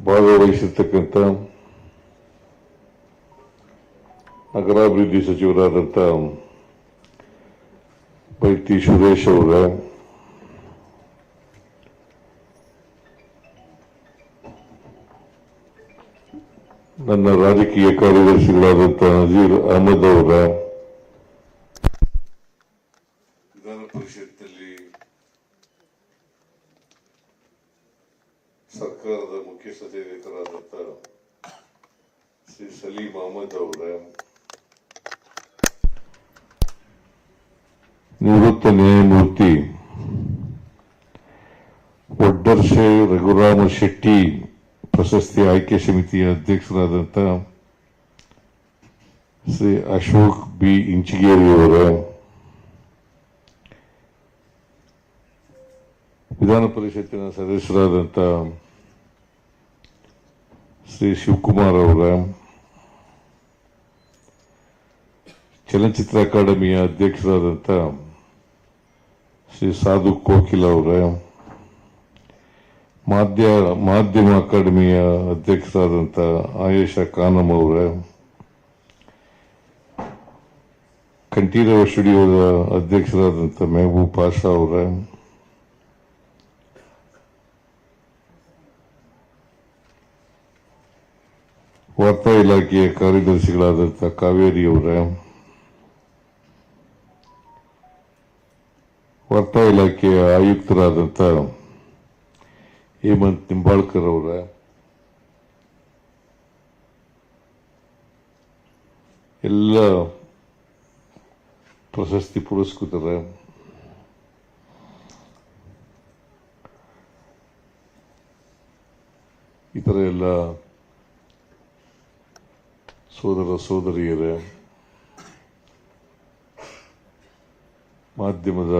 ಭಾಗವಹಿಸಿರ್ತಕ್ಕಂಥ ನಗರಾಭಿವೃದ್ಧಿ ಸಚಿವರಾದಂಥ ಬೈತಿ ಸುರೇಶ್ ಅವರ ನನ್ನ ರಾಜಕೀಯ ಕಾರ್ಯದರ್ಶಿಗಳಾದಂಥ ನಜೀರ್ ಅಹಮದ್ ಅವರ ವಿಧಾನ ಪರಿಷತ್ನಲ್ಲಿ ಸರ್ಕಾರದ ಮುಖ್ಯ ಸಚೇತಕರಾದಂಥ ಶ್ರೀ ಸಲೀಂ ಅಹಮದ್ ಅವರ ನಿವೃತ್ತ ನ್ಯಾಯಮೂರ್ತಿ ಒಡ್ಡರ್ಶೆ ರಘುರಾಮ ಶೆಟ್ಟಿ ಪ್ರಶಸ್ತಿ ಆಯ್ಕೆ ಸಮಿತಿಯ ಅಧ್ಯಕ್ಷರಾದಂಥ ಶ್ರೀ ಅಶೋಕ್ ಬಿ. ಇಂಚಿಗೇರಿಯವರ ವಿಧಾನ ಪರಿಷತ್ತಿನ ಸದಸ್ಯರಾದಂಥ ಶ್ರೀ ಶಿವಕುಮಾರ್ ಅವರ ಚಲನಚಿತ್ರ ಅಕಾಡೆಮಿಯ ಅಧ್ಯಕ್ಷರಾದಂಥ ಶ್ರೀ ಸಾಧು ಕೋಕಿಲ್ ಅವರ ಮಾಧ್ಯ, ಮಾಧ್ಯಮ ಅಕಾಡೆಮಿಯ ಅಧ್ಯಕ್ಷರಾದಂಥ ಆಯೇಷಾ ಖಾನಮ್ ಅವರೇ, ಕಂಠೀರವ ಸ್ಟುಡಿಯೋದ ಅಧ್ಯಕ್ಷರಾದಂಥ ಮೆಹಬೂಬ್ ಪಾಷಾ ಅವರೇ, ವಾರ್ತಾ ಇಲಾಖೆಯ ಕಾರ್ಯದರ್ಶಿಗಳಾದಂಥ ಕಾವೇರಿ ಅವರೇ, ವಾರ್ತಾ ಇಲಾಖೆಯ ಆಯುಕ್ತರಾದಂಥ ಹೇಮಂತ್ ನಿಂಬಾಳ್ಕರ್ ಅವರ. ಎಲ್ಲ ಪ್ರಶಸ್ತಿ ಪುರಸ್ಕೃತರ. ಇತರ ಎಲ್ಲ ಸೋದರ ಸೋದರಿಯರ. ಮಾಧ್ಯಮದ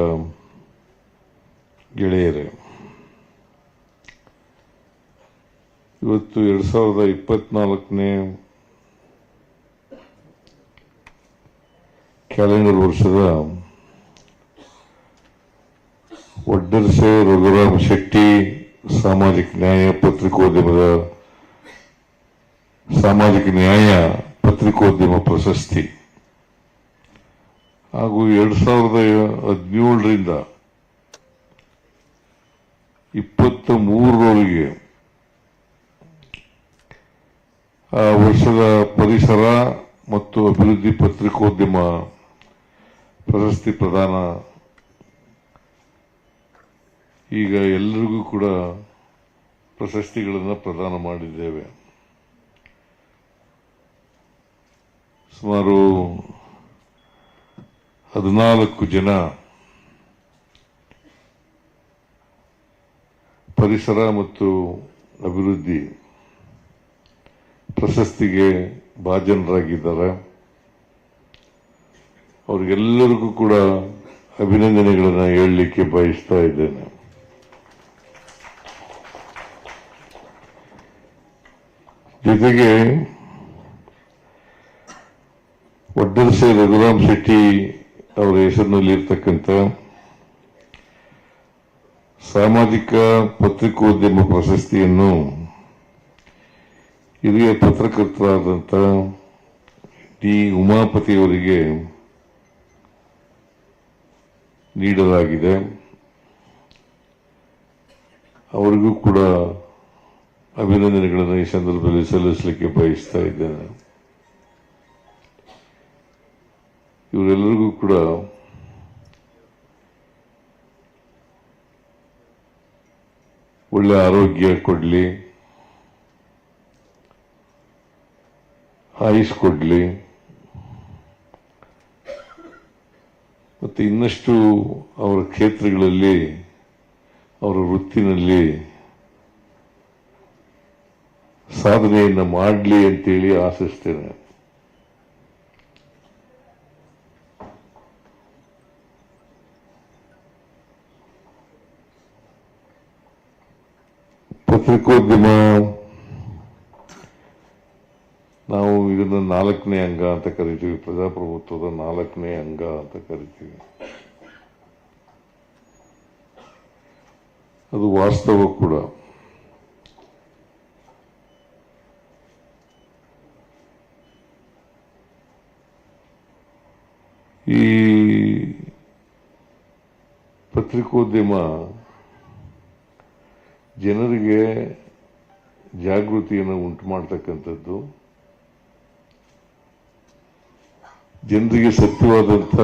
ಗೆಳೆಯರೇ. ಇವತ್ತು ಎರಡ್ ಸಾವಿರದ ಇಪ್ಪತ್ನಾಲ್ಕನೇ ಕ್ಯಾಲೆಂಡರ್ ವರ್ಷದ ಒಡ್ಡರ್ಸೆ ರಘುರಾಮ್ ಶೆಟ್ಟಿ ಸಾಮಾಜಿಕ ನ್ಯಾಯ ಪತ್ರಿಕೋದ್ಯಮದ ಸಾಮಾಜಿಕ ನ್ಯಾಯ ಪತ್ರಿಕೋದ್ಯಮ ಪ್ರಶಸ್ತಿ. ಹಾಗೂ ಎರಡು ಸಾವಿರದ ಹದಿನೇಳರಿಂದ ಇಪ್ಪತ್ತ ಮೂರರವರೆಗೆ ಆ ವರ್ಷದ ಪರಿಸರ ಮತ್ತು ಅಭಿವೃದ್ಧಿ ಪತ್ರಿಕೋದ್ಯಮ ಪ್ರಶಸ್ತಿ ಪ್ರದಾನ. ಈಗ ಎಲ್ಲರಿಗೂ ಕೂಡ ಪ್ರಶಸ್ತಿಗಳನ್ನು ಪ್ರದಾನ ಮಾಡಿದ್ದೇವೆ. ಸುಮಾರು ಹದಿನಾಲ್ಕು ಜನ ಪರಿಸರ ಮತ್ತು ಅಭಿವೃದ್ಧಿ ಪ್ರಶಸ್ತಿಗೆ ಭಾಜನರಾಗಿದ್ದಾರೆ. ಅವ್ರಿಗೆಲ್ಲರಿಗೂ ಕೂಡ ಅಭಿನಂದನೆಗಳನ್ನು ಹೇಳಲಿಕ್ಕೆ ಬಯಸ್ತಾ ಇದ್ದೇನೆ. ಜೊತೆಗೆ ಒಡ್ಡರ್ಸೆ ರಘುರಾಮ್ ಶೆಟ್ಟಿ ಅವರ ಹೆಸರಿನಲ್ಲಿ ಇರ್ತಕ್ಕಂಥ ಸಾಮಾಜಿಕ ಪತ್ರಿಕೋದ್ಯಮ ಪ್ರಶಸ್ತಿಯನ್ನು ಹಿರಿಯ ಪತ್ರಕರ್ತರಾದಂಥ ಡಿ. ಉಮಾಪತಿಯವರಿಗೆ ನೀಡಲಾಗಿದೆ. ಅವರಿಗೂ ಕೂಡ ಅಭಿನಂದನೆಗಳನ್ನು ಈ ಸಂದರ್ಭದಲ್ಲಿ ಸಲ್ಲಿಸಲಿಕ್ಕೆ ಬಯಸ್ತಾ ಇದ್ದೇನೆ. ಇವರೆಲ್ಲರಿಗೂ ಕೂಡ ಒಳ್ಳೆ ಆರೋಗ್ಯ ಕೊಡಲಿ. ಆಯುಷ್ ಕೊಡಲಿ. ಮತ್ತು ಇನ್ನಷ್ಟು ಅವರ ಕ್ಷೇತ್ರಗಳಲ್ಲಿ ಅವರ ವೃತ್ತಿನಲ್ಲಿ ಸಾಧನೆಯನ್ನು ಮಾಡಲಿ ಅಂತೇಳಿ ಆಶಿಸ್ತೇನೆ. ಪತ್ರಿಕೋದ್ಯಮ ಅದನ್ನು ನಾಲ್ಕನೇ ಅಂಗ ಅಂತ ಕರಿತೀವಿ, ಪ್ರಜಾಪ್ರಭುತ್ವದ ನಾಲ್ಕನೇ ಅಂಗ ಅಂತ ಕರಿತೀವಿ. ಅದು ವಾಸ್ತವ ಕೂಡ. ಈ ಪತ್ರಿಕೋದ್ಯಮ ಜನರಿಗೆ ಜಾಗೃತಿಯನ್ನು ಉಂಟು ಮಾಡ್ತಕ್ಕಂಥದ್ದು ಜನರಿಗೆ ಸತ್ಯವಾದಂಥ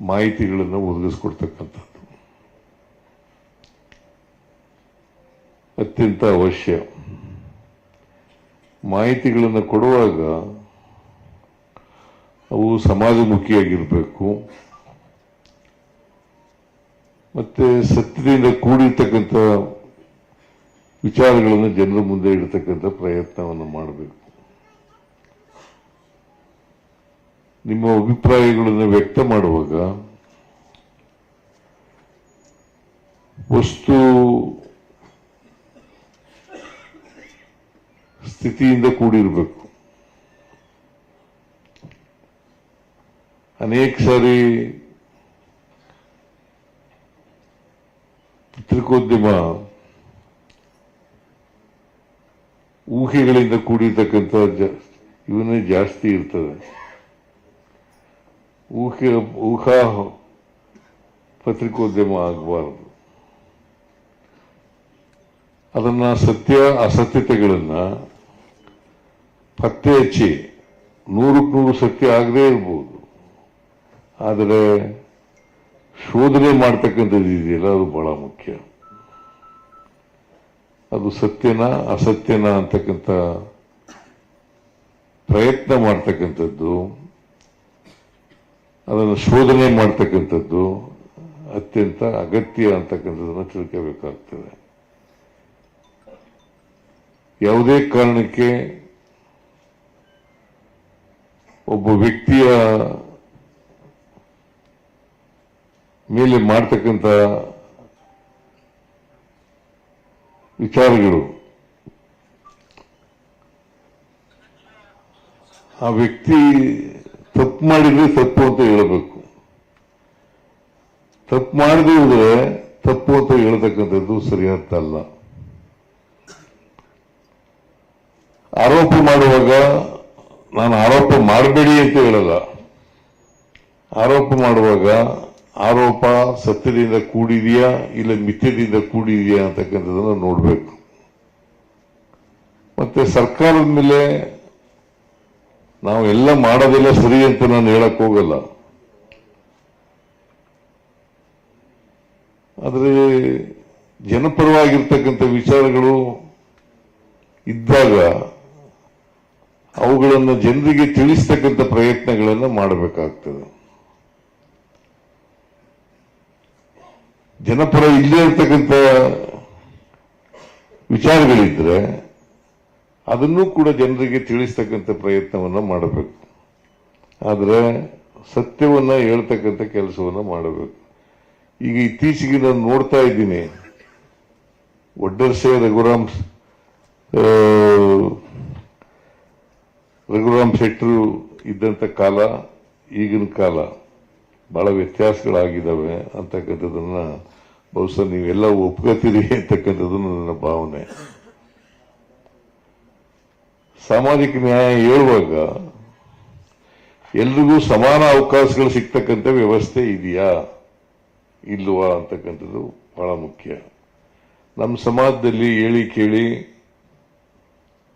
ಮಾಹಿತಿಗಳನ್ನು ಒದಗಿಸ್ಕೊಡ್ತಕ್ಕಂಥದ್ದು. ಅತ್ಯಂತ ಅವಶ್ಯ. ಮಾಹಿತಿಗಳನ್ನು ಕೊಡುವಾಗ ಅವು ಸಮಾಜಮುಖಿಯಾಗಿರಬೇಕು. ಮತ್ತು ಸತ್ಯದಿಂದ ಕೂಡಿರ್ತಕ್ಕಂಥ ವಿಚಾರಗಳನ್ನು ಜನರ ಮುಂದೆ ಇಡತಕ್ಕಂಥ ಪ್ರಯತ್ನವನ್ನು ಮಾಡಬೇಕು. ನಿಮ್ಮ ಅಭಿಪ್ರಾಯಗಳನ್ನು ವ್ಯಕ್ತ ಮಾಡುವಾಗ ವಸ್ತು ಸ್ಥಿತಿಯಿಂದ ಕೂಡಿರಬೇಕು. ಅನೇಕ ಸಾರಿ ಪತ್ರಿಕೋದ್ಯಮ ಊಹೆಗಳಿಂದ ಕೂಡಿರ್ತಕ್ಕಂಥ ಇವನ್ನೇ ಜಾಸ್ತಿ ಇರ್ತದೆ. ಊಹೆ ಊಹಾ ಪತ್ರಿಕೋದ್ಯಮ ಆಗಬಾರದು. ಅದನ್ನ ಸತ್ಯ, ಅಸತ್ಯತೆಗಳನ್ನ ಪತ್ತೆ ಹಚ್ಚಿ ನೂರಕ್ಕೆ ನೂರು ಸತ್ಯ ಆಗದೇ ಇರ್ಬೋದು. ಆದರೆ ಶೋಧನೆ ಮಾಡ್ತಕ್ಕಂಥದ್ದು ಇದೆಯಲ್ಲ, ಅದು ಬಹಳ ಮುಖ್ಯ. ಅದು ಸತ್ಯನ, ಅಸತ್ಯನ ಅಂತಕ್ಕಂಥ ಪ್ರಯತ್ನ ಮಾಡ್ತಕ್ಕಂಥದ್ದು ಅದನ್ನು ಶೋಧನೆ ಮಾಡ್ತಕ್ಕಂಥದ್ದು ಅತ್ಯಂತ ಅಗತ್ಯ ಅಂತಕ್ಕಂಥದ್ದನ್ನು ತಿಳ್ಕೋಬೇಕಾಗ್ತದೆ. ಯಾವುದೇ ಕಾರಣಕ್ಕೆ ಒಬ್ಬ ವ್ಯಕ್ತಿಯ ಮೇಲೆ ಮಾಡ್ತಕ್ಕಂಥ ವಿಚಾರಗಳು, ಆ ವ್ಯಕ್ತಿ ತಪ್ಪು ಮಾಡಿದ್ರೆ ತಪ್ಪು ಅಂತ ಹೇಳಬೇಕು. ತಪ್ಪು ಮಾಡದೇ ಇದ್ರೆ ತಪ್ಪು ಅಂತ ಹೇಳ್ತಕ್ಕಂಥದ್ದು ಸರಿಯಾದಲ್ಲ ಆರೋಪ ಮಾಡುವಾಗ ನಾನು ಆರೋಪ ಮಾಡಬೇಡಿ ಅಂತ ಹೇಳಲ್ಲ. ಆರೋಪ ಮಾಡುವಾಗ ಆರೋಪ ಸತ್ಯದಿಂದ ಕೂಡಿದೆಯಾ ಇಲ್ಲ ಮಿಥ್ಯದಿಂದ ಕೂಡಿದೆಯಾ ಅಂತಕ್ಕಂಥದ್ದನ್ನು ನೋಡಬೇಕು. ಮತ್ತೆ ಸರ್ಕಾರದ ಮೇಲೆ ನಾವು ಎಲ್ಲ ಮಾಡೋದೆಲ್ಲ ಸರಿ ಅಂತ ನಾನು ಹೇಳಕ್ ಹೋಗಲ್ಲ. ಆದರೆ ಜನಪರವಾಗಿರ್ತಕ್ಕಂಥ ವಿಚಾರಗಳು ಇದ್ದಾಗ ಅವುಗಳನ್ನು ಜನರಿಗೆ ತಿಳಿಸ್ತಕ್ಕಂಥ ಪ್ರಯತ್ನಗಳನ್ನು ಮಾಡಬೇಕಾಗ್ತದೆ. ಜನಪರ ಇಲ್ಲೇ ಇರ್ತಕ್ಕಂಥ ವಿಚಾರಗಳಿದ್ರೆ ಅದನ್ನೂ ಕೂಡ ಜನರಿಗೆ ತಿಳಿಸ್ತಕ್ಕಂಥ ಪ್ರಯತ್ನವನ್ನು ಮಾಡಬೇಕು. ಆದರೆ ಸತ್ಯವನ್ನ ಹೇಳ್ತಕ್ಕಂಥ ಕೆಲಸವನ್ನು ಮಾಡಬೇಕು. ಈಗ ಇತ್ತೀಚೆಗೆ ನಾನು ನೋಡ್ತಾ ಇದ್ದೀನಿ. ಒಡ್ಡರ್ಸೆ ರಘುರಾಮ್ ರಘುರಾಮ್ ಶೆಟ್ಟರು ಇದ್ದಂಥ ಕಾಲ, ಈಗಿನ ಕಾಲ ಬಹಳ ವ್ಯತ್ಯಾಸಗಳಾಗಿದ್ದಾವೆ ಅಂತಕ್ಕಂಥದ್ದನ್ನ ಬಹುಶಃ ನೀವೆಲ್ಲ ಒಪ್ಕೋತೀರಿ ಅಂತಕ್ಕಂಥದ್ದು ನನ್ನ ಭಾವನೆ. ಸಾಮಾಜಿಕ ನ್ಯಾಯ ಹೇಳುವಾಗ ಎಲ್ರಿಗೂ ಸಮಾನ ಅವಕಾಶಗಳು ಸಿಗ್ತಕ್ಕಂಥ ವ್ಯವಸ್ಥೆ ಇದೆಯಾ? ಇಲ್ವಾ ಅಂತಕ್ಕಂಥದ್ದು ಬಹಳ ಮುಖ್ಯ. ನಮ್ಮ ಸಮಾಜದಲ್ಲಿ ಹೇಳಿ ಕೇಳಿ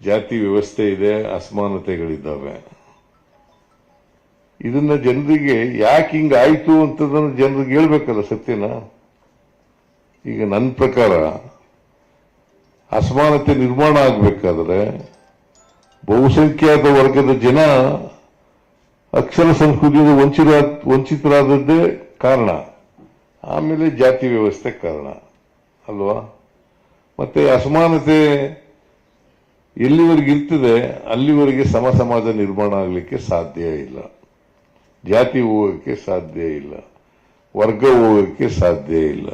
ಜಾತಿ ವ್ಯವಸ್ಥೆ ಇದೆ, ಅಸಮಾನತೆಗಳಿದ್ದಾವೆ. ಇದನ್ನ ಜನರಿಗೆ ಯಾಕೆ ಹಿಂಗ ಆಯ್ತು ಅಂತದನ್ನು ಜನರಿಗೆ ಹೇಳ್ಬೇಕಲ್ಲ ಸತ್ಯನ? ಈಗ ನನ್ನ ಪ್ರಕಾರ ಅಸಮಾನತೆ ನಿರ್ಮಾಣ ಆಗ್ಬೇಕಾದ್ರೆ ಬಹುಸಂಖ್ಯಾತ ವರ್ಗದ ಜನ ಅಕ್ಷರ ಸಂಸ್ಕೃತಿಯಿಂದ ವಂಚಿತ, ವಂಚಿತರಾದದ್ದೇ ಕಾರಣ. ಆಮೇಲೆ ಜಾತಿ ವ್ಯವಸ್ಥೆ ಕಾರಣ. ಅಲ್ವಾ? ಮತ್ತೆ ಅಸಮಾನತೆ ಎಲ್ಲಿವರೆಗೆ ಇರ್ತದೆ, ಅಲ್ಲಿವರೆಗೆ ಸಮ ಸಮಾಜ ನಿರ್ಮಾಣ ಆಗಲಿಕ್ಕೆ ಸಾಧ್ಯ ಇಲ್ಲ. ಜಾತಿ ಹೋಗೋಕ್ಕೆ ಸಾಧ್ಯ ಇಲ್ಲ. ವರ್ಗ ಹೋಗೋಕ್ಕೆ ಸಾಧ್ಯ ಇಲ್ಲ.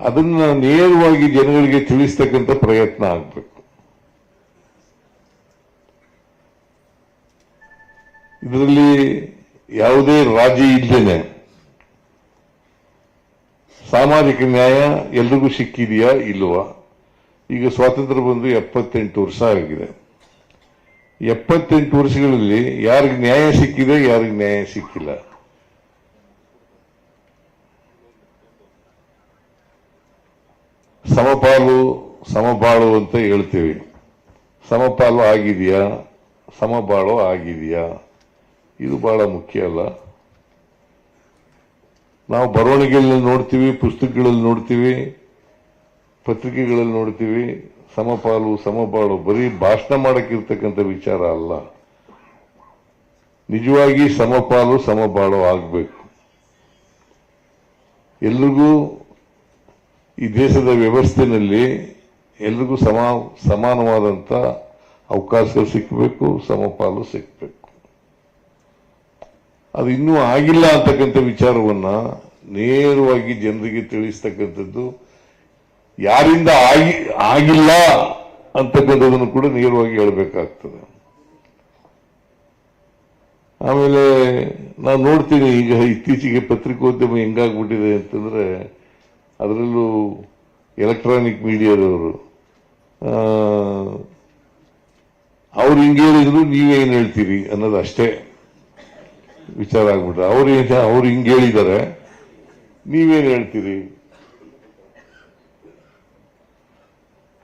ಅದನ್ನ ನೇರವಾಗಿ ಜನಗಳಿಗೆ ತಿಳಿಸ್ತಕ್ಕಂಥ ಪ್ರಯತ್ನ ಆಗಬೇಕು. ಇದರಲ್ಲಿ ಯಾವುದೇ ರಾಜಿ ಇದ್ದೇನೆ ಸಾಮಾಜಿಕ ನ್ಯಾಯ ಎಲ್ರಿಗೂ ಸಿಕ್ಕಿದೆಯಾ ಇಲ್ವಾ? ಈಗ ಸ್ವಾತಂತ್ರ್ಯ ಬಂದು ಎಪ್ಪತ್ತೆಂಟು ವರ್ಷ ಆಗಿದೆ. ಎಪ್ಪತ್ತೆಂಟು ವರ್ಷಗಳಲ್ಲಿ ಯಾರಿಗೆ ನ್ಯಾಯ ಸಿಕ್ಕಿದೆ, ಯಾರಿಗೆ ನ್ಯಾಯ ಸಿಕ್ಕಿಲ್ಲ? ಸಮಪಾಲು ಸಮಬಾಳು ಅಂತ ಹೇಳ್ತೀವಿ. ಸಮಪಾಲು ಆಗಿದೆಯಾ? ಸಮಬಾಳು ಆಗಿದೆಯಾ? ಇದು ಬಹಳ ಮುಖ್ಯ ಅಲ್ಲ. ನಾವು ಬರವಣಿಗೆಯಲ್ಲಿ ನೋಡ್ತೀವಿ, ಪುಸ್ತಕಗಳಲ್ಲಿ ನೋಡ್ತೀವಿ, ಪತ್ರಿಕೆಗಳಲ್ಲಿ ನೋಡ್ತೀವಿ. ಸಮಪಾಲು ಸಮಪಾಲು, ಬರೀ ಭಾಷಣ ಮಾಡಕ್ಕಿರ್ತಕ್ಕಂಥ ವಿಚಾರ ಅಲ್ಲ. ನಿಜವಾಗಿ ಸಮಪಾಲು ಸಮಬಾಳು ಆಗಬೇಕು. ಎಲ್ರಿಗೂ ಈ ದೇಶದ ವ್ಯವಸ್ಥೆಯಲ್ಲಿ ಎಲ್ರಿಗೂ ಸಮ, ಸಮಾನವಾದಂಥ ಅವಕಾಶ ಸಿಕ್ಕಬೇಕು ಸಮಪಾಲು ಸಿಕ್ಕಬೇಕು ಅದು ಇನ್ನೂ ಆಗಿಲ್ಲ ಅಂತಕ್ಕಂಥ ವಿಚಾರವನ್ನ ನೇರವಾಗಿ ಜನರಿಗೆ ತಿಳಿಸ್ತಕ್ಕಂಥದ್ದು, ಯಾರಿಂದ ಆಗಿ, ಆಗಿಲ್ಲ ಅಂತಕ್ಕಂಥದ್ದನ್ನು ಕೂಡ ನೇರವಾಗಿ ಹೇಳಬೇಕಾಗ್ತದೆ. ಆಮೇಲೆ ನಾನು ನೋಡ್ತೀನಿ, ಈಗ ಇತ್ತೀಚೆಗೆ ಪತ್ರಿಕೋದ್ಯಮ ಹೆಂಗಾಗ್ಬಿಟ್ಟಿದೆ ಅಂತಂದ್ರೆ, ಅದರಲ್ಲೂ ಎಲೆಕ್ಟ್ರಾನಿಕ್ ಮೀಡಿಯಾದವರು ಅವ್ರು ಹಿಂಗೆ ನೀವೇನು ಹೇಳ್ತೀರಿ ಅನ್ನೋದು ಅಷ್ಟೇ. ವಿಚಾರ ಆಗ್ಬಿಟ್ರೆ. ಅವ್ರು ಅವ್ರು ಹಿಂಗೆ ಹೇಳಿದ್ದಾರೆ ನೀವೇನು ಹೇಳ್ತೀರಿ?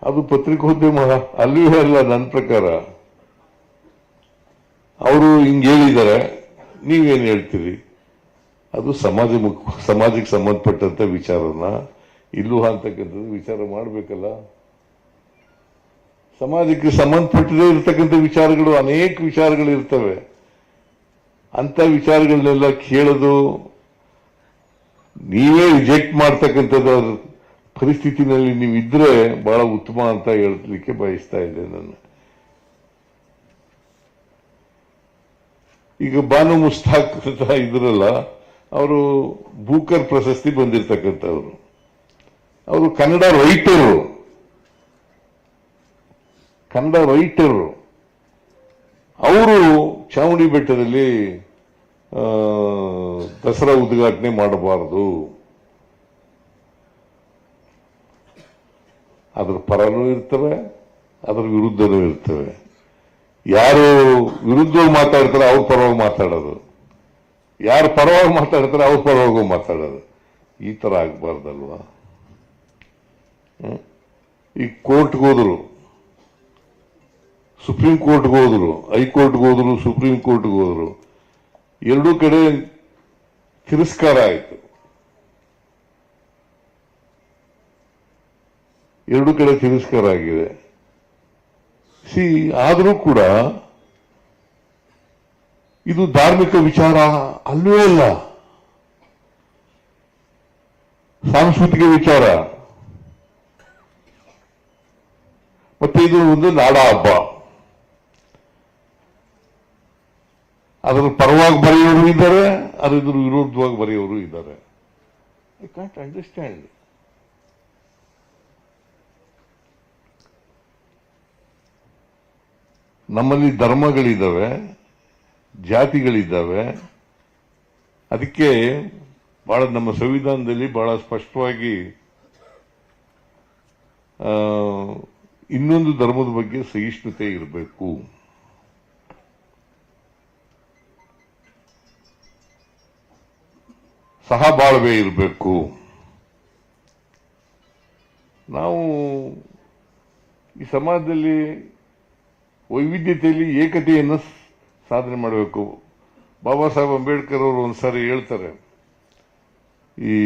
ಅದು ಪತ್ರಿಕೋದ್ಯಮ ಅಲ್ಲಿಯೂ ಅಲ್ಲ ನನ್ನ ಪ್ರಕಾರ. ಅವರು ಹಿಂಗೆ ಹೇಳಿದ್ದಾರೆ ನೀವೇನು ಹೇಳ್ತೀರಿ? ಅದು ಸಮಾಜ ಸಮಾಜಕ್ಕೆ ಸಂಬಂಧಪಟ್ಟಂತ ವಿಚಾರನ. ಇಲ್ಲೂ ಅಂತಕ್ಕಂಥದ್ದು ವಿಚಾರ ಮಾಡಬೇಕಲ್ಲ. ಸಮಾಜಕ್ಕೆ ಸಂಬಂಧಪಟ್ಟದೇ ಇರತಕ್ಕಂಥ ವಿಚಾರಗಳು ಅನೇಕ ವಿಚಾರಗಳು ಇರ್ತವೆ ಅಂತ ವಿಚಾರಗಳನ್ನೆಲ್ಲ ಕೇಳೋದು, ನೀವೇ ರಿಜೆಕ್ಟ್ ಮಾಡ್ತಕ್ಕಂಥದ್ದು ಅದು ಪರಿಸ್ಥಿತಿನಲ್ಲಿ ನೀವು ಇದ್ರೆ ಬಹಳ ಉತ್ತಮ ಅಂತ ಹೇಳಲಿಕ್ಕೆ ಬಯಸ್ತಾ ಇದೆ ನಾನು. ಈಗ ಬಾನು ಮುಸ್ತಾಕ್ ಅಂತ ಇದ್ರಲ್ಲ, ಅವರು ಬೂಕರ್ ಪ್ರಶಸ್ತಿ ಬಂದಿರತಕ್ಕಂಥವ್ರು. ಅವರು ಕನ್ನಡ ರೈಟರು ಕನ್ನಡ ರೈಟರು ಅವರು ಚಾಮುಂಡಿ ಬೆಟ್ಟದಲ್ಲಿ ದಸರಾ ಉದ್ಘಾಟನೆ ಮಾಡಬಾರದು. ಅದ್ರ ಪರನೂ ಇರ್ತವೆ, ಅದ್ರ ವಿರುದ್ಧನೂ ಇರ್ತವೆ. ಯಾರು ವಿರುದ್ಧವಾಗಿ ಮಾತಾಡ್ತಾರೆ ಅವ್ರ ಪರವಾಗಿ ಮಾತಾಡೋದು. ಯಾರು ಪರವಾಗಿ ಮಾತಾಡ್ತಾರೆ ಅವ್ರ ಪರವಾಗಿ ಮಾತಾಡೋದು. ಈ ತರ ಆಗ್ಬಾರ್ದಲ್ವಾ? ಈ ಕೋರ್ಟ್ಗೆ ಹೋದ್ರು, ಸುಪ್ರೀಂ ಕೋರ್ಟ್ಗೆ ಹೋದ್ರು, ಹೈಕೋರ್ಟ್ಗೆ ಹೋದ್ರು, ಸುಪ್ರೀಂ ಕೋರ್ಟ್ಗೆ ಹೋದ್ರು ಎರಡೂ ಕಡೆ ತಿರಸ್ಕಾರ ಆಯಿತು. ಎರಡು ಕಡೆ ತಿರಸ್ಕಾರ ಆಗಿದೆ. ಸಿ, ಆದರೂ ಕೂಡ ಇದು ಧಾರ್ಮಿಕ ವಿಚಾರ ಅಲ್ಲವೇ ಅಲ್ಲ. ಸಾಂಸ್ಕೃತಿಕ ವಿಚಾರ. ಮತ್ತೆ ಇದು ಒಂದು ನಾಡ ಹಬ್ಬ. ಅದರ ಪರವಾಗಿ ಬರೆಯೋರು ಇದ್ದಾರೆ ಅದ್ರ ವಿರೋಧವಾಗಿ ಬರೆಯೋರು ಇದ್ದಾರೆ. ಐ ಕಾಂಟ್ ಅಂಡರ್ಸ್ಟ್ಯಾಂಡ್ ನಮ್ಮಲ್ಲಿ ಧರ್ಮಗಳಿದ್ದಾವೆ, ಜಾತಿಗಳಿದ್ದಾವೆ. ಅದಕ್ಕೆ ಬಹಳ ನಮ್ಮ ಸಂವಿಧಾನದಲ್ಲಿ ಬಹಳ ಸ್ಪಷ್ಟವಾಗಿ ಇನ್ನೊಂದು ಧರ್ಮದ ಬಗ್ಗೆ ಸಹಿಷ್ಣುತೆ ಇರಬೇಕು. ಸಹಬಾಳ್ವೆ ಇರಬೇಕು. ನಾವು ಈ ಸಮಾಜದಲ್ಲಿ ವೈವಿಧ್ಯತೆಯಲ್ಲಿ ಏಕತೆಯನ್ನು ಸಾಧನೆ ಮಾಡಬೇಕು. ಬಾಬಾ ಸಾಹೇಬ್ ಅಂಬೇಡ್ಕರ್ ಅವರು ಒಂದ್ಸಾರಿ ಹೇಳ್ತಾರೆ, ಈ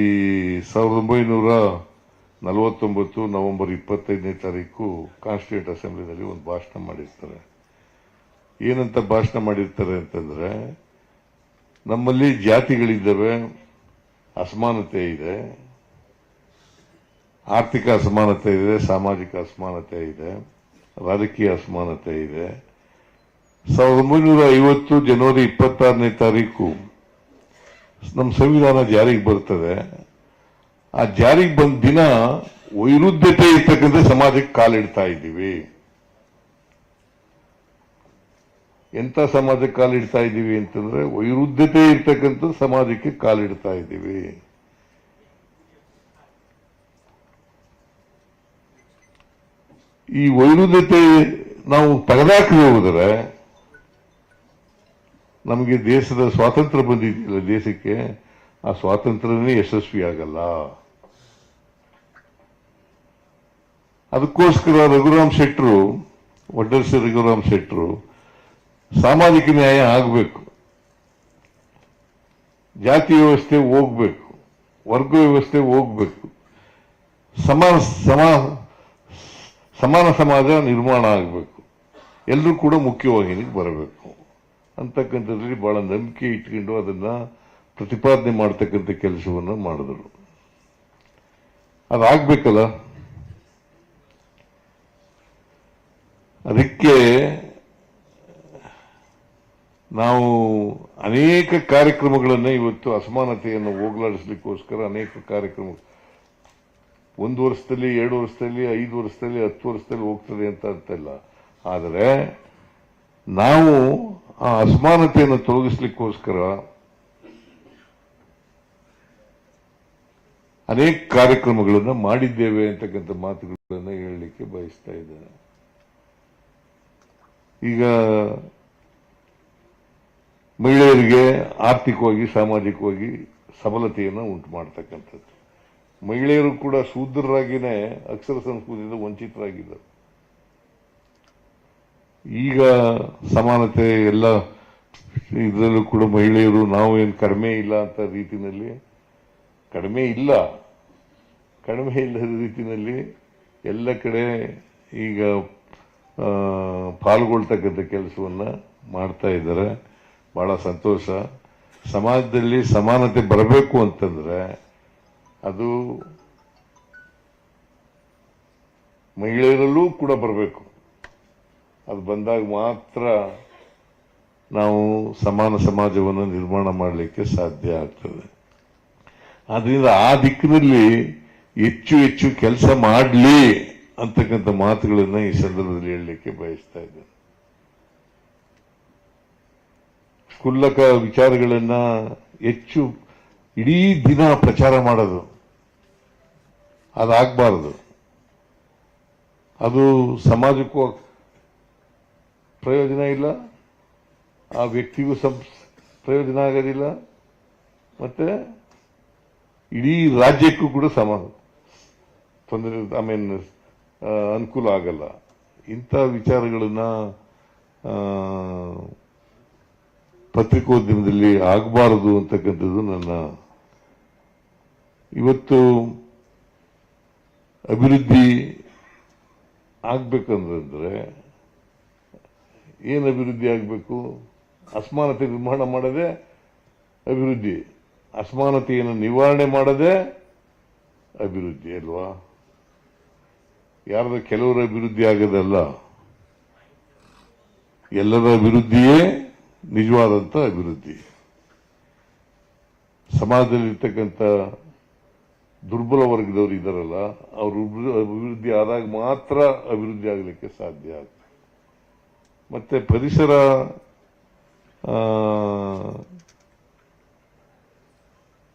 ಸಾವಿರದ ಒಂಬೈನೂರ ನಲವತ್ತೊಂಬತ್ತು ನವೆಂಬರ್ ಇಪ್ಪತ್ತೈದನೇ ತಾರೀಕು ಕಾನ್ಸ್ಟಿಟ್ಯೂಂಟ್ ಅಸೆಂಬ್ಲಿನಲ್ಲಿ ಒಂದು ಭಾಷಣ ಮಾಡಿರ್ತಾರೆ. ಏನಂತ ಭಾಷಣ ಮಾಡಿರ್ತಾರೆ ಅಂತಂದ್ರೆ, ನಮ್ಮಲ್ಲಿ ಜಾತಿಗಳಿದ್ದಾವೆ ಅಸಮಾನತೆ ಇದೆ. ಆರ್ಥಿಕ ಅಸಮಾನತೆ ಇದೆ, ಸಾಮಾಜಿಕ ಅಸಮಾನತೆ ಇದೆ, ರಾಜಕೀಯ ಅಸಮಾನತೆ ಇದೆ. ಸಾವಿರದ ಒಂಬೈನೂರ ಐವತ್ತು ಜನವರಿ ಇಪ್ಪತ್ತಾರನೇ ತಾರೀಕು ನಮ್ಮ ಸಂವಿಧಾನ ಜಾರಿಗೆ ಬರ್ತದೆ. ಆ ಜಾರಿಗೆ ಬಂದ ದಿನ ವೈರುಧ್ಯತೆ ಇರ್ತಕ್ಕಂಥ ಸಮಾಜಕ್ಕೆ ಕಾಲಿಡ್ತಾ ಇದ್ದೀವಿ. ಎಂತ ಸಮಾಜಕ್ಕೆ ಕಾಲಿಡ್ತಾ ಇದ್ದೀವಿ ಅಂತಂದ್ರೆ ವೈರುದ್ಧತೆ ಇರ್ತಕ್ಕಂಥ ಸಮಾಜಕ್ಕೆ ಕಾಲಿಡ್ತಾ ಇದ್ದೀವಿ. ಈ ವೈರುದ್ಧತೆ ನಾವು ತಗದಾಕಿ ಹೋದರೆ ನಮಗೆ ದೇಶದ ಸ್ವಾತಂತ್ರ್ಯ ಬಂದಿದೆಯಲ್ಲ ದೇಶಕ್ಕೆ, ಆ ಸ್ವಾತಂತ್ರ್ಯನೇ ಯಶಸ್ವಿ ಆಗಲ್ಲ. ಅದಕ್ಕೋಸ್ಕರ ರಘುರಾಮ್ ಶೆಟ್ರು ವಡ್ಡರ್ಸಿ ರಘುರಾಮ್ ಶೆಟ್ರು ಸಾಮಾಜಿಕ ನ್ಯಾಯ ಆಗಬೇಕು. ಜಾತಿ ವ್ಯವಸ್ಥೆ ಹೋಗ್ಬೇಕು. ವರ್ಗ ವ್ಯವಸ್ಥೆ ಹೋಗ್ಬೇಕು. ಸಮಾನ, ಸಮ, ಸಮಾನ ಸಮಾಜ ನಿರ್ಮಾಣ ಆಗಬೇಕು. ಎಲ್ಲರೂ ಕೂಡ ಮುಖ್ಯವಾಹಿನಿಗೆ ಬರಬೇಕು. ಅಂತಕ್ಕಂಥದ್ರಲ್ಲಿ ಬಹಳ ನಂಬಿಕೆ ಇಟ್ಕೊಂಡು ಅದನ್ನ ಪ್ರತಿಪಾದನೆ ಮಾಡ್ತಕ್ಕಂಥ ಕೆಲಸವನ್ನು ಮಾಡಿದ್ರು. ಅದಾಗಬೇಕಲ್ಲ. ಅದಕ್ಕೆ ನಾವು ಅನೇಕ ಕಾರ್ಯಕ್ರಮಗಳನ್ನು ಇವತ್ತು ಅಸಮಾನತೆಯನ್ನು ಹೋಗಲಾಡಿಸ್ಲಿಕ್ಕೋಸ್ಕರ ಅನೇಕ ಕಾರ್ಯಕ್ರಮ ಒಂದು ವರ್ಷದಲ್ಲಿ, ಎರಡು ವರ್ಷದಲ್ಲಿ, ಐದು ವರ್ಷದಲ್ಲಿ, ಹತ್ತು ವರ್ಷದಲ್ಲಿ ಹೋಗ್ತದೆ ಅಂತ ಅಂತಲ್ಲ ಆದರೆ ನಾವು ಆ ಅಸಮಾನತೆಯನ್ನು ತೊಲಗಿಸ್ಲಿಕ್ಕೋಸ್ಕರ ಅನೇಕ ಕಾರ್ಯಕ್ರಮಗಳನ್ನು ಮಾಡಿದ್ದೇವೆ ಅಂತಕ್ಕಂಥ ಮಾತುಗಳನ್ನು ಹೇಳಲಿಕ್ಕೆ ಬಯಸ್ತಾ ಇದ್ದೇನೆ. ಈಗ ಮಹಿಳೆಯರಿಗೆ ಆರ್ಥಿಕವಾಗಿ, ಸಾಮಾಜಿಕವಾಗಿ ಸಬಲತೆಯನ್ನು ಉಂಟು ಮಾಡ್ತಕ್ಕಂಥದ್ದು ಮಹಿಳೆಯರು ಕೂಡ ಶೂದ್ರರಾಗಿನೇ ಅಕ್ಷರ ಸಂಸ್ಕೃತಿಯಿಂದ ವಂಚಿತರಾಗಿದ್ದಾರೆ. ಈಗ ಸಮಾನತೆ ಎಲ್ಲ ಇದರಲ್ಲೂ ಕೂಡ ಮಹಿಳೆಯರು ನಾವು ಏನು ಕಡಿಮೆ ಇಲ್ಲ ಅಂತ ರೀತಿಯಲ್ಲಿ, ಕಡಿಮೆ ಇಲ್ಲ, ಕಡಿಮೆ ಇಲ್ಲದ ರೀತಿಯಲ್ಲಿ ಎಲ್ಲ ಕಡೆ ಈಗ ಪಾಲ್ಗೊಳ್ತಕ್ಕಂಥ ಕೆಲಸವನ್ನು ಮಾಡ್ತಾ ಇದ್ದಾರೆ. ಬಹಳ ಸಂತೋಷ. ಸಮಾಜದಲ್ಲಿ ಸಮಾನತೆ ಬರಬೇಕು ಅಂತಂದ್ರೆ ಅದು ಮಹಿಳೆಯರಲ್ಲೂ ಕೂಡ ಬರಬೇಕು. ಅದು ಬಂದಾಗ ಮಾತ್ರ ನಾವು ಸಮಾನ ಸಮಾಜವನ್ನು ನಿರ್ಮಾಣ ಮಾಡಲಿಕ್ಕೆ ಸಾಧ್ಯ ಆಗ್ತದೆ. ಆದ್ರಿಂದ ಆ ದಿಕ್ಕಿನಲ್ಲಿ ಹೆಚ್ಚು ಹೆಚ್ಚು ಕೆಲಸ ಮಾಡಲಿ ಅಂತಕ್ಕಂಥ ಮಾತುಗಳನ್ನು ಈ ಸಂದರ್ಭದಲ್ಲಿ ಹೇಳಲಿಕ್ಕೆ ಬಯಸ್ತಾ ಇದ್ದೇನೆ. ಕ್ಷುಲ್ಲಕ ವಿಚಾರಗಳನ್ನ ಹೆಚ್ಚು ಇಡೀ ದಿನ ಪ್ರಚಾರ ಮಾಡೋದು. ಅದಾಗಬಾರದು. ಅದು ಸಮಾಜಕ್ಕೂ ಪ್ರಯೋಜನ ಇಲ್ಲ. ಆ ವ್ಯಕ್ತಿಗೂ ಸಂ, ಪ್ರಯೋಜನ ಆಗೋದಿಲ್ಲ. ಮತ್ತೆ ಇಡೀ ರಾಜ್ಯಕ್ಕೂ ಕೂಡ ಸಮ, ತೊಂದರೆ, ಐ ಮೀನ್ ಅನುಕೂಲ ಆಗಲ್ಲ. ಇಂಥ ವಿಚಾರಗಳನ್ನ ಪತ್ರಿಕೋದ್ಯಮದಲ್ಲಿ ಆಗಬಾರದು ಅಂತಕ್ಕಂಥದ್ದು ನನ್ನ ಇವತ್ತು ಅಭಿವೃದ್ಧಿ ಆಗ್ಬೇಕಂದ್ರೆ ಏನು ಅಭಿವೃದ್ಧಿ ಆಗಬೇಕು? ಅಸಮಾನತೆ ನಿರ್ಮಾಣ ಮಾಡದೆ ಅಭಿವೃದ್ಧಿ. ಅಸಮಾನತೆಯನ್ನು ನಿವಾರಣೆ ಮಾಡದೆ ಅಭಿವೃದ್ಧಿ, ಅಲ್ವಾ? ಯಾರದ ಕೆಲವರ ಅಭಿವೃದ್ಧಿ ಆಗೋದಲ್ಲ, ಎಲ್ಲರ ಅಭಿವೃದ್ಧಿಯೇ ನಿಜವಾದಂತ ಅಭಿವೃದ್ಧಿ. ಸಮಾಜದಲ್ಲಿರ್ತಕ್ಕಂಥ ದುರ್ಬಲ ವರ್ಗದವರು ಇದ್ದಾರಲ್ಲ, ಅವರು ಅಭಿವೃದ್ಧಿ ಆದಾಗ ಮಾತ್ರ ಅಭಿವೃದ್ಧಿ ಆಗಲಿಕ್ಕೆ ಸಾಧ್ಯ ಆಗ್ತದೆ. ಮತ್ತೆ ಪರಿಸರ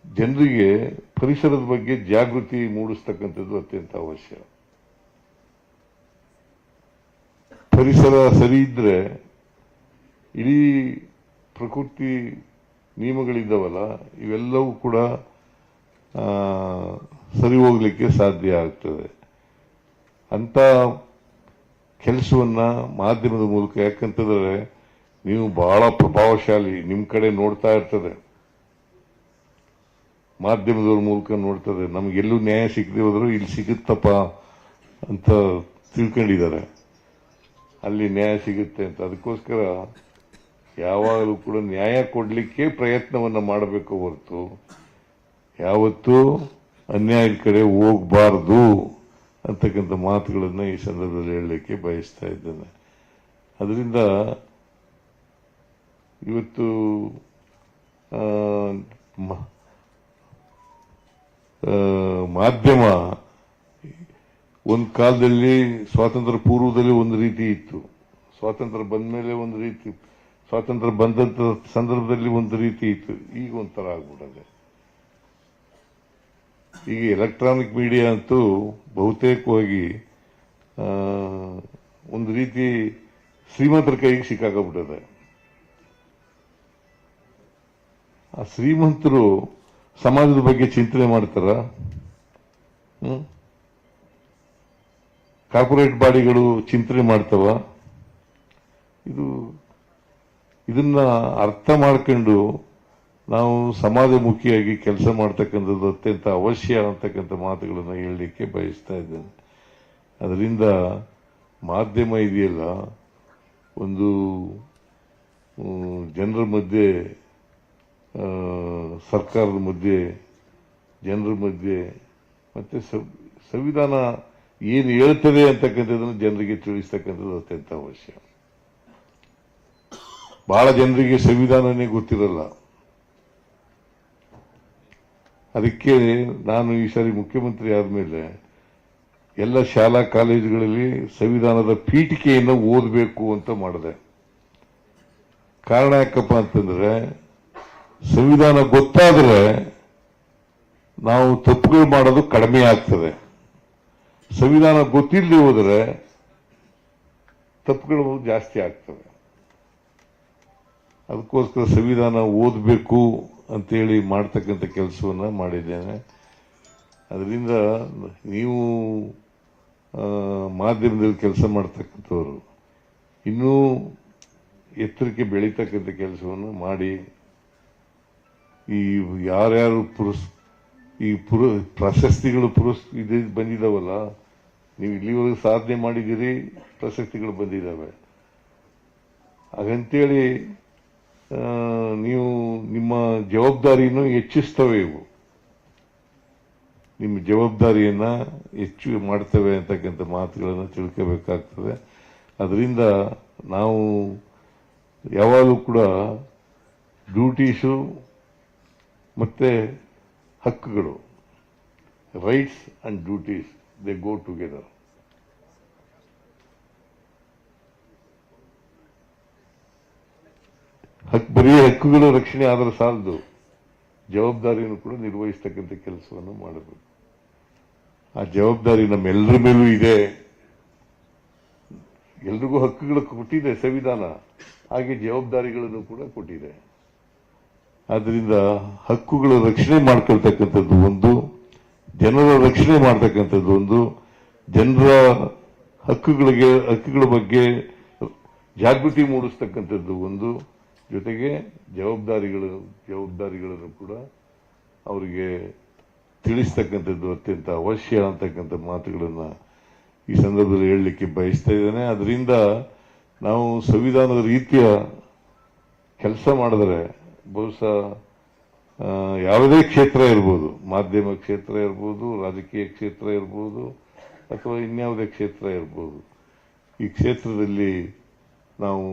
ಜನರಿಗೆ ಪರಿಸರದ ಬಗ್ಗೆ ಜಾಗೃತಿ ಮೂಡಿಸ್ತಕ್ಕಂಥದ್ದು ಅತ್ಯಂತ ಅವಶ್ಯ. ಪರಿಸರ ಸರಿ ಇದ್ರೆ ಇಡೀ ಪ್ರಕೃತಿ ನಿಯಮಗಳಿದ್ದಾವಲ್ಲ, ಇವೆಲ್ಲವೂ ಕೂಡ ಸರಿ ಹೋಗಲಿಕ್ಕೆ ಸಾಧ್ಯ ಆಗ್ತದೆ. ಅಂತ ಕೆಲಸವನ್ನು ಮಾಧ್ಯಮದ ಮೂಲಕ ಯಾಕಂತಂದರೆ, ನೀವು ಬಹಳ ಪ್ರಭಾವಶಾಲಿ ನಿಮ್ಮ ಕಡೆ ನೋಡ್ತಾ ಇರ್ತದೆ. ಮಾಧ್ಯಮದವ್ರ ಮೂಲಕ ನೋಡ್ತದೆ, ನಮಗೆಲ್ಲೂ ನ್ಯಾಯ ಸಿಗದೆ ಹೋದರೂ ಇಲ್ಲಿ ಸಿಗುತ್ತಪ್ಪ ಅಂತ ತಿಳ್ಕೊಂಡಿದ್ದಾರೆ. ಅಲ್ಲಿ ನ್ಯಾಯ ಸಿಗುತ್ತೆ ಅಂತ. ಅದಕ್ಕೋಸ್ಕರ ಯಾವಾಗಲೂ ಕೂಡ ನ್ಯಾಯ ಕೊಡಲಿಕ್ಕೆ ಪ್ರಯತ್ನವನ್ನ ಮಾಡಬೇಕು ಹೊರತು ಯಾವತ್ತೂ ಅನ್ಯಾಯದ ಕಡೆ ಹೋಗಬಾರ್ದು ಅಂತಕ್ಕಂಥ ಮಾತುಗಳನ್ನು ಈ ಸಂದರ್ಭದಲ್ಲಿ ಹೇಳಲಿಕ್ಕೆ ಬಯಸ್ತಾ ಇದ್ದೇನೆ. ಅದರಿಂದ ಇವತ್ತು ಮಾಧ್ಯಮ ಒಂದು ಕಾಲದಲ್ಲಿ ಸ್ವಾತಂತ್ರ್ಯ ಪೂರ್ವದಲ್ಲಿ ಒಂದು ರೀತಿ ಇತ್ತು. ಸ್ವಾತಂತ್ರ್ಯ ಬಂದ ಮೇಲೆ ಒಂದು ರೀತಿ ಸ್ವಾತಂತ್ರ್ಯ ಬಂದಂತ ಸಂದರ್ಭದಲ್ಲಿ ಒಂದು ರೀತಿ ಇತ್ತು. ಈಗ ಒಂಥರ ಆಗ್ಬಿಡದೆ ಈಗ ಎಲೆಕ್ಟ್ರಾನಿಕ್ ಮೀಡಿಯಾ ಅಂತೂ ಬಹುತೇಕವಾಗಿ ಒಂದು ರೀತಿ ಶ್ರೀಮಂತರ ಕೈಗೆ ಸಿಕ್ಕಾಕೊಂಡ್ಬಿಟ್ಟದೆ ಆ ಶ್ರೀಮಂತರು ಸಮಾಜದ ಬಗ್ಗೆ ಚಿಂತನೆ ಮಾಡ್ತಾರ? ಕಾರ್ಪೊರೇಟ್ ಬಾಡಿಗಳು ಚಿಂತನೆ ಮಾಡ್ತವ? ಇದು ಇದನ್ನ ಅರ್ಥ ಮಾಡ್ಕೊಂಡು ನಾವು ಸಮಾಜಮುಖಿಯಾಗಿ ಕೆಲಸ ಮಾಡ್ತಕ್ಕಂಥದ್ದು ಅತ್ಯಂತ ಅವಶ್ಯ ಅಂತಕ್ಕಂಥ ಮಾತುಗಳನ್ನು ಹೇಳಲಿಕ್ಕೆ ಬಯಸ್ತಾ ಇದ್ದೇನೆ. ಅದರಿಂದ ಮಾಧ್ಯಮ ಇದೆಯಲ್ಲ, ಒಂದು ಜನರ ಮಧ್ಯೆ ಸರ್ಕಾರದ ಮಧ್ಯೆ, ಜನರ ಮಧ್ಯೆ, ಮತ್ತೆ ಸಂವಿಧಾನ ಏನು ಹೇಳ್ತದೆ ಅಂತಕ್ಕಂಥದ್ದನ್ನು ಜನರಿಗೆ ತಿಳಿಸ್ತಕ್ಕಂಥದ್ದು ಅತ್ಯಂತ ಅವಶ್ಯ. ಬಹಳ ಜನರಿಗೆ ಸಂವಿಧಾನನೇ ಗೊತ್ತಿರಲ್ಲ. ಅದಕ್ಕೆ ನಾನು ಈ ಸಾರಿ ಮುಖ್ಯಮಂತ್ರಿ ಆದಮೇಲೆ ಎಲ್ಲ ಶಾಲಾ ಕಾಲೇಜುಗಳಲ್ಲಿ ಸಂವಿಧಾನದ ಪೀಠಿಕೆಯನ್ನು ಓದಬೇಕು ಅಂತ ಮಾಡಿದೆ. ಕಾರಣ ಯಾಕಪ್ಪ ಅಂತಂದ್ರೆ ಸಂವಿಧಾನ ಗೊತ್ತಾದ್ರೆ ನಾವು ತಪ್ಪುಗಳು ಮಾಡೋದು ಕಡಿಮೆ ಆಗ್ತದೆ. ಸಂವಿಧಾನ ಗೊತ್ತಿಲ್ಲದೆ ಹೋದರೆ ತಪ್ಪುಗಳು ಜಾಸ್ತಿ ಆಗ್ತವೆ. ಅದಕ್ಕೋಸ್ಕರ ಸಂವಿಧಾನ ಓದಬೇಕು ಅಂತೇಳಿ ಮಾಡ್ತಕ್ಕಂಥ ಕೆಲಸವನ್ನು ಮಾಡಿದ್ದೇನೆ. ಅದರಿಂದ ನೀವು ಮಾಧ್ಯಮದಲ್ಲಿ ಕೆಲಸ ಮಾಡ್ತಕ್ಕಂಥವ್ರು, ಇನ್ನೂ ಎತ್ತರಕ್ಕೆ ಬೆಳೀತಕ್ಕಂಥ ಕೆಲಸವನ್ನು ಮಾಡಿ, ಈ ಯಾರ್ಯಾರು ಪುರಸ್, ಈ ಪುರ, ಪ್ರಶಸ್ತಿಗಳು ಪುರಸ್, ಇದು ಬಂದಿದಾವಲ್ಲ, ನೀವು ಇಲ್ಲಿವರೆಗೂ ಸಾಧನೆ ಮಾಡಿದ್ದೀರಿ, ಪ್ರಶಸ್ತಿಗಳು ಬಂದಿದ್ದಾವೆ ಹಾಗಂತೇಳಿ ನೀವು ನಿಮ್ಮ ಜವಾಬ್ದಾರಿಯನ್ನು ಹೆಚ್ಚಿಸ್ತವೆ ಇವು. ನಿಮ್ಮ ಜವಾಬ್ದಾರಿಯನ್ನ ಹೆಚ್ಚು ಮಾಡ್ತವೆ ಅಂತಕ್ಕಂಥ ಮಾತುಗಳನ್ನು ತಿಳ್ಕೋಬೇಕಾಗ್ತದೆ. ಅದರಿಂದ ನಾವು ಯಾವಾಗಲೂ ಕೂಡ ಡ್ಯೂಟೀಸು ಮತ್ತು ಹಕ್ಕುಗಳು rights and duties they go together ಹಕ್ ಬರೀ ಹಕ್ಕುಗಳು ರಕ್ಷಣೆ ಆದರೆ ಸಾಲದು. ಜವಾಬ್ದಾರಿಯನ್ನು ಕೂಡ ನಿರ್ವಹಿಸ್ತಕ್ಕಂಥ ಕೆಲಸವನ್ನು ಮಾಡಬೇಕು. ಆ ಜವಾಬ್ದಾರಿ ನಮ್ಮೆಲ್ಲರ ಮೇಲೂ ಇದೆ. ಎಲ್ರಿಗೂ ಹಕ್ಕುಗಳು ಕೊಟ್ಟಿದೆ, ಸಂವಿಧಾನ. ಹಾಗೆ ಜವಾಬ್ದಾರಿಗಳನ್ನು ಕೂಡ ಕೊಟ್ಟಿದೆ. ಆದ್ದರಿಂದ ಹಕ್ಕುಗಳ ರಕ್ಷಣೆ ಮಾಡ್ಕೊಳ್ತಕ್ಕಂಥದ್ದು ಒಂದು, ಜನರ ರಕ್ಷಣೆ ಮಾಡ್ತಕ್ಕಂಥದ್ದು ಒಂದು, ಜನರ ಹಕ್ಕುಗಳಿಗೆ, ಹಕ್ಕುಗಳ ಬಗ್ಗೆ ಜಾಗೃತಿ ಮೂಡಿಸ್ತಕ್ಕಂಥದ್ದು ಒಂದು ಜೊತೆಗೆ ಜವಾಬ್ದಾರಿಗಳು, ಜವಾಬ್ದಾರಿಗಳನ್ನು ಕೂಡ ಅವರಿಗೆ ತಿಳಿಸ್ತಕ್ಕಂಥದ್ದು ಅತ್ಯಂತ ಅವಶ್ಯ ಅಂತಕ್ಕಂಥ ಮಾತುಗಳನ್ನ ಈ ಸಂದರ್ಭದಲ್ಲಿ ಹೇಳಲಿಕ್ಕೆ ಬಯಸ್ತಾ ಇದ್ದೇನೆ. ಅದರಿಂದ ನಾವು ಸಂವಿಧಾನದ ರೀತಿಯ ಕೆಲಸ ಮಾಡಿದ್ರೆ ಬಹುಶಃ ಯಾವುದೇ ಕ್ಷೇತ್ರ ಇರ್ಬೋದು, ಮಾಧ್ಯಮ ಕ್ಷೇತ್ರ ಇರ್ಬೋದು, ರಾಜಕೀಯ ಕ್ಷೇತ್ರ ಇರ್ಬೋದು, ಅಥವಾ ಇನ್ಯಾವುದೇ ಕ್ಷೇತ್ರ ಇರ್ಬೋದು, ಈ ಕ್ಷೇತ್ರದಲ್ಲಿ ನಾವು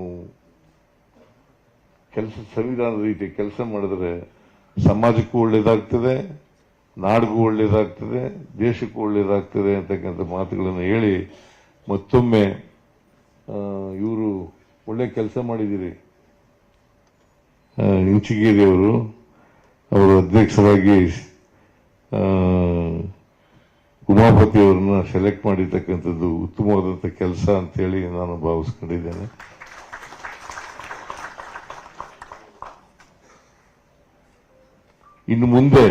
ಕೆಲಸ ಸಂವಿಧಾನದ ರೀತಿ ಕೆಲಸ ಮಾಡಿದ್ರೆ ಸಮಾಜಕ್ಕೂ ಒಳ್ಳೇದಾಗ್ತದೆ ನಾಡಿಗೂ ಒಳ್ಳೇದಾಗ್ತದೆ ದೇಶಕ್ಕೂ ಒಳ್ಳೇದಾಗ್ತದೆ ಅಂತಕ್ಕಂಥ ಮಾತುಗಳನ್ನು ಹೇಳಿ ಮತ್ತೊಮ್ಮೆ ಇವರು ಒಳ್ಳೆ ಕೆಲಸ ಮಾಡಿದ್ದೀರಿ. ಇಂಚಿಗೇರಿ ಅವರು ಅಧ್ಯಕ್ಷರಾಗಿ ಆ, ಉಮಾಪತಿ ಅವರನ್ನ ಸೆಲೆಕ್ಟ್ ಮಾಡಿರ್ತಕ್ಕಂಥದ್ದು ಉತ್ತಮವಾದಂಥ ಕೆಲಸ ಅಂತೇಳಿ ನಾನು ಭಾವಿಸ್ಕೊಂಡಿದ್ದೇನೆ. ಇನ್ನು ಮುಂದೆ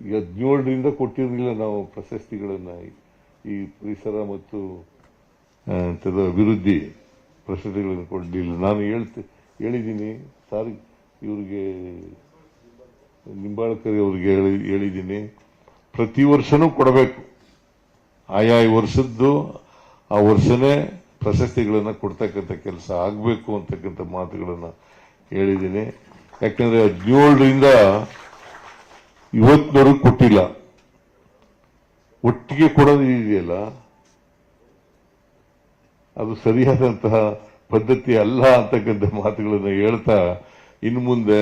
ಹದಿನೇಳರಿಂದ ಕೊಟ್ಟಿರಲಿಲ್ಲ ನಾವು ಪ್ರಶಸ್ತಿಗಳನ್ನು ಈ ಪರಿಸರ ಮತ್ತು ಅಭಿವೃದ್ಧಿ ಪ್ರಶಸ್ತಿಗಳನ್ನು ಕೊಡಲಿಲ್ಲ. ನಾನು ಹೇಳ್ತೆ ಹೇಳಿದ್ದೀನಿ, ಸಾರಿ, ಇವ್ರಿಗೆ, ನಿಂಬಾಳ್ಕರ್ ಅವ್ರಿಗೆ ಹೇಳಿ ಹೇಳಿದ್ದೀನಿ. ಪ್ರತಿ ವರ್ಷನೂ ಕೊಡಬೇಕು. ಆಯಾ ವರ್ಷದ್ದು, ಆ ವರ್ಷನೇ ಪ್ರಶಸ್ತಿಗಳನ್ನು ಕೊಡ್ತಕ್ಕಂಥ ಕೆಲಸ ಆಗಬೇಕು ಅಂತಕ್ಕಂಥ ಮಾತುಗಳನ್ನು ಹೇಳಿದ್ದೀನಿ. ಯಾಕಂದ್ರೆ ಹದಿನೇಳರಿಂದ ಇವತ್ತಿನವರೆಗೂ ಕೊಟ್ಟಿಲ್ಲ. ಒಟ್ಟಿಗೆ ಕೊಡೋದು ಇದೆಯಲ್ಲ ಅದು ಸರಿಯಾದಂತಹ ಪದ್ಧತಿ ಅಲ್ಲ ಅಂತಕ್ಕಂಥ ಮಾತುಗಳನ್ನು ಹೇಳ್ತಾ, ಇನ್ನು ಮುಂದೆ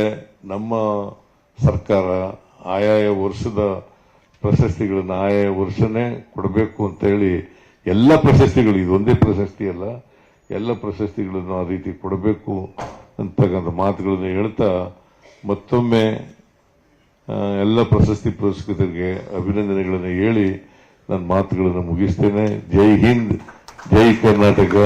ನಮ್ಮ ಸರ್ಕಾರ ಆಯಾಯ ವರ್ಷದ ಪ್ರಶಸ್ತಿಗಳನ್ನು ಆಯಾಯ ವರ್ಷನೇ ಕೊಡಬೇಕು ಅಂತ ಹೇಳಿ ಎಲ್ಲ ಪ್ರಶಸ್ತಿಗಳು ಒಂದೇ ಪ್ರಶಸ್ತಿ ಅಲ್ಲ, ಎಲ್ಲ ಪ್ರಶಸ್ತಿಗಳನ್ನು ಆ ರೀತಿ ಕೊಡಬೇಕು ಅಂತಕ್ಕಂಥ ಮಾತುಗಳನ್ನು ಹೇಳ್ತಾ ಮತ್ತೊಮ್ಮೆ ಎಲ್ಲ ಪ್ರಶಸ್ತಿ ಪುರಸ್ಕೃತರಿಗೆ ಅಭಿನಂದನೆಗಳನ್ನು ಹೇಳಿ ನನ್ನ ಮಾತುಗಳನ್ನು ಮುಗಿಸ್ತೇನೆ. ಜೈ ಹಿಂದ್, ಜೈ ಕರ್ನಾಟಕ.